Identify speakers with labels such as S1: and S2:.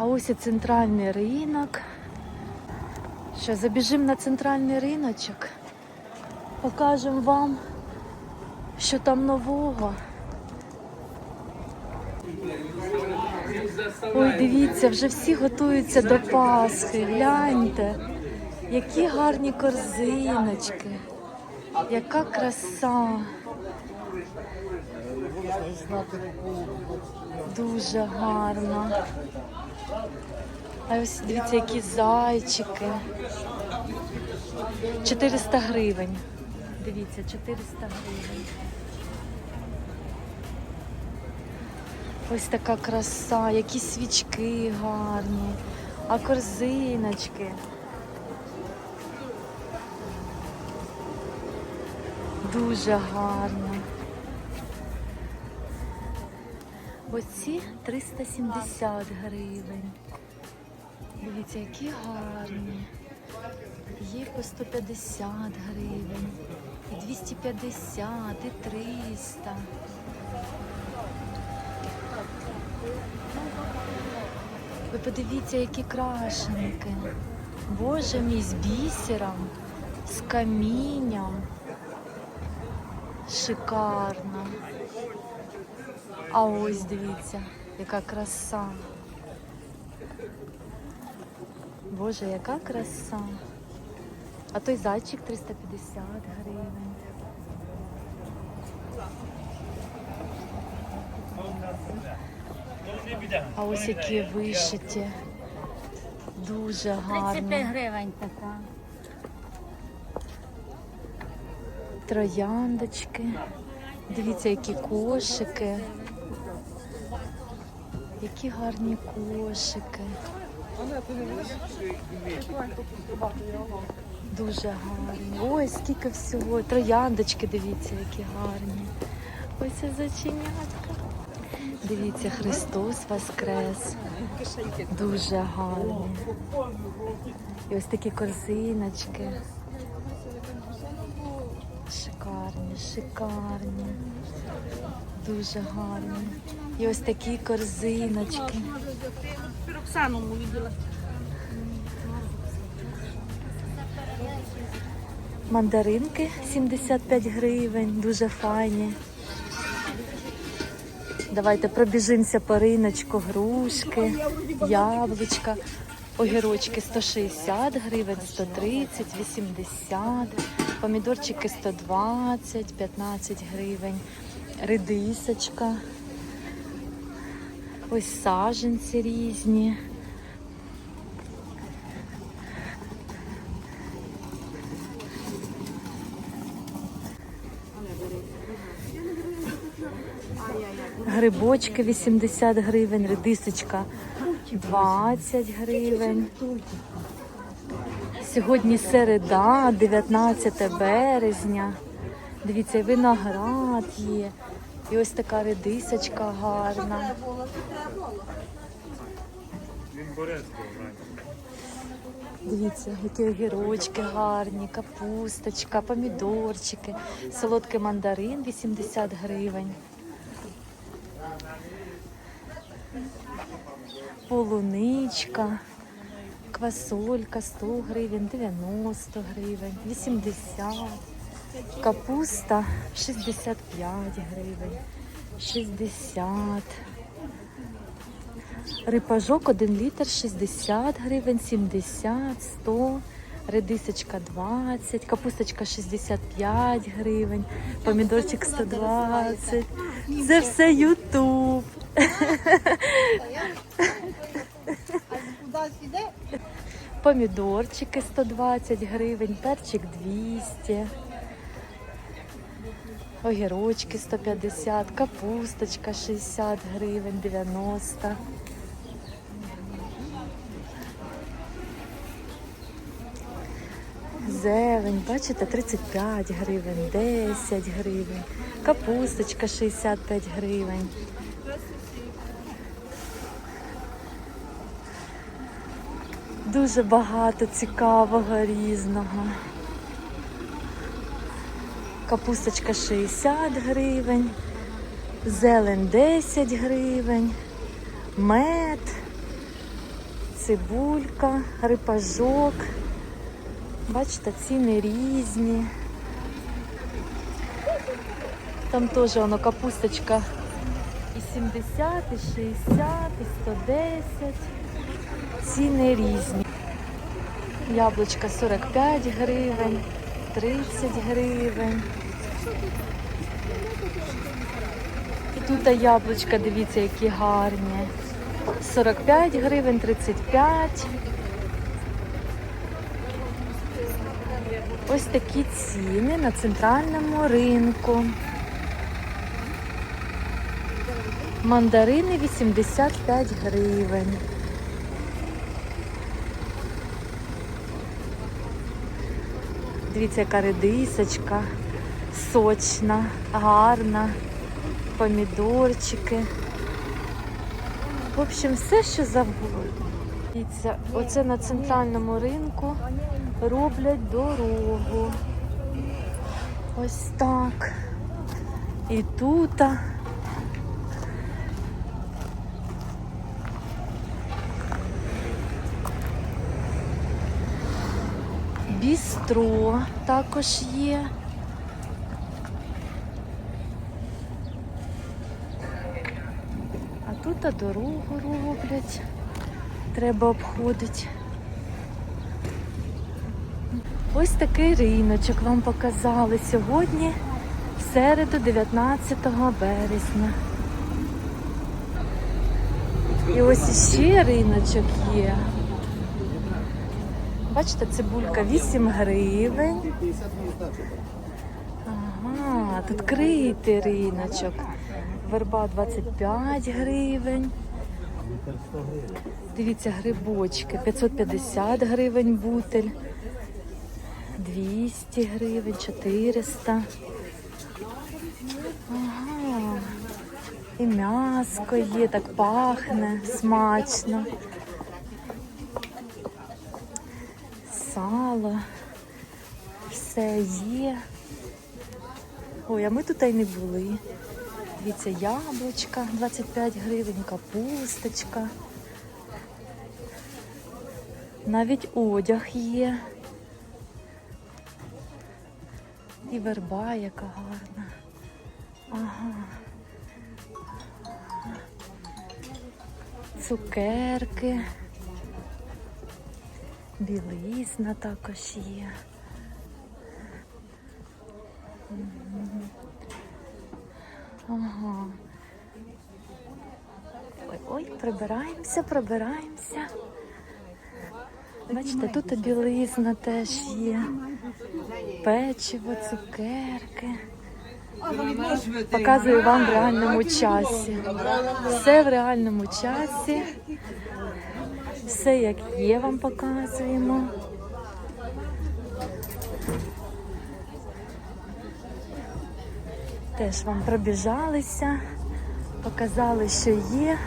S1: А ось і центральний ринок. Що, забіжимо на центральний риночок? Покажемо вам, що там нового. Ой, дивіться, вже всі готуються до Пасхи. Гляньте, які гарні корзиночки, яка краса. Дуже гарно. А ось дивіться, які зайчики. 400 гривень. Дивіться, 400 гривень. Ось така краса, які свічки гарні, а корзиночки. Дуже гарно. Оці 370 гривень. Дивіться, які гарні. Є по 150 гривень, і 250, і 300. Ви подивіться, які крашенки. Боже мій, з бісером, з камінням. Шикарно. А ось дивіться, яка краса. Боже, яка краса. А той зайчик 350 гривень. А ось які вишиті. Дуже гарно.
S2: 35 гривень така.
S1: Трояндочки. Дивіться, які кошики. Які гарні кошики. Дуже гарні. Ой, скільки всього. Трояндочки, дивіться, які гарні. Ось це заченятка. Дивіться, Христос Воскрес. Дуже гарні. І ось такі корзиночки. Шикарні, шикарні. Дуже гарні. І ось такі корзиночки.
S2: Оксану увидела.
S1: Мандаринки 75 гривень, дуже файні. Давайте пробіжимося по риночку, грушки, яблучка, огірочки 160 гривень, 130, 80, помідорчики 120, 15 гривень, редисочка, ось саженці різні. Грибочки 80 гривень, редисочка 20 гривень. Сьогодні середа, 19 березня. Дивіться, і виноград є. І ось така редисочка гарна. Дивіться, які огірочки гарні, капусточка, помідорчики, солодкий мандарин 80 гривень. полуничка, квасолька 100 гривень, 90 гривень, 80, капуста 65 гривень, 60. Рипажок 1 літр 60 гривень, 70, 100, редисочка 20, капусточка 65 гривень, помідорчик 120. Це все Ютуб. Помідорчики 120 гривень, перчик 200, огірочки 150, капусточка 60 гривень, 90. Зелень, бачите, 35 гривень, 10 гривень, капусточка 65 гривень. Дуже багато цікавого різного. Капусточка 60 гривень, зелень 10 гривень, мед цибулька, рипажок. Бачите, ціни різні. Там теж воно капусточка і 70, і 60, і 110. Ціни різні. Яблучка 45 гривень, 30 гривень. І тут яблучка, дивіться, які гарні. 45 гривень, 35. Ось такі ціни на центральному ринку. Мандарини 85 гривень. Дивіться, яка редисочка, сочна, гарна, помідорчики. В общем, все, що завгодно. Оце на центральному ринку роблять дорогу. Ось так. І тут. Бістро також є. А тут а дорогу роблять. Треба обходити. Ось такий риночок вам показали сьогодні, в середу, 19 березня. І ось іще риночок є. Бачите, цибулька 8 гривень. Ага, тут критий риночок. Верба 25 гривень. Дивіться, грибочки. 550 гривень бутель. 200 гривень, 400. Ага. І м'яско є, так пахне, смачно. Сало. Все є. Ой, а ми тут і не були. Дивіться, яблучка 25 гривень, капусточка. Навіть одяг є. І верба яка гарна. Ага. Цукерки. Білизна також є. Ага. Ой, ой, прибираємося, прибираємося. Бачите, тут і білизна теж є. Печиво, цукерки. Показую вам в реальному часі. Все в реальному часі. Все як є, вам показуємо. Теж вам пробіжалися, показали, що є.